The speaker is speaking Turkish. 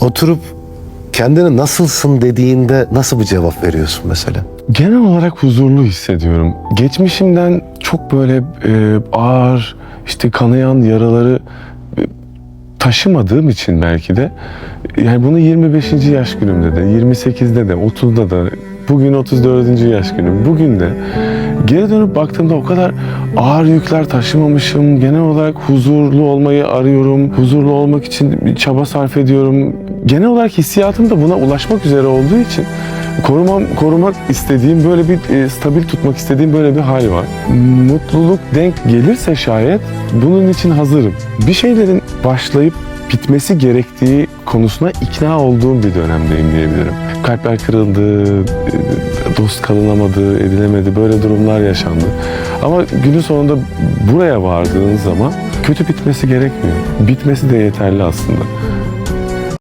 Oturup kendine nasılsın dediğinde nasıl bir cevap veriyorsun mesela? Genel olarak huzurlu hissediyorum. Geçmişimden çok böyle e, ağır, işte kanayan yaraları e, taşımadığım için belki de yani bunu 25. yaş günümde de, 28'de de, 30'da da, bugün 34. yaş günüm, bugün de geri dönüp baktığımda o kadar ağır yükler taşımamışım. Genel olarak huzurlu olmayı arıyorum. Huzurlu olmak için çaba sarf ediyorum. Genel olarak hissiyatım da buna ulaşmak üzere olduğu için korumam, korumak istediğim böyle bir e, stabil tutmak istediğim böyle bir hal var. Mutluluk denk gelirse şayet bunun için hazırım. Bir şeylerin başlayıp bitmesi gerektiği konusuna ikna olduğum bir dönemdeyim diyebilirim. Kalpler kırıldı, e, dost kalınamadı, edilemedi böyle durumlar yaşandı. Ama günün sonunda buraya vardığın zaman kötü bitmesi gerekmiyor. Bitmesi de yeterli aslında.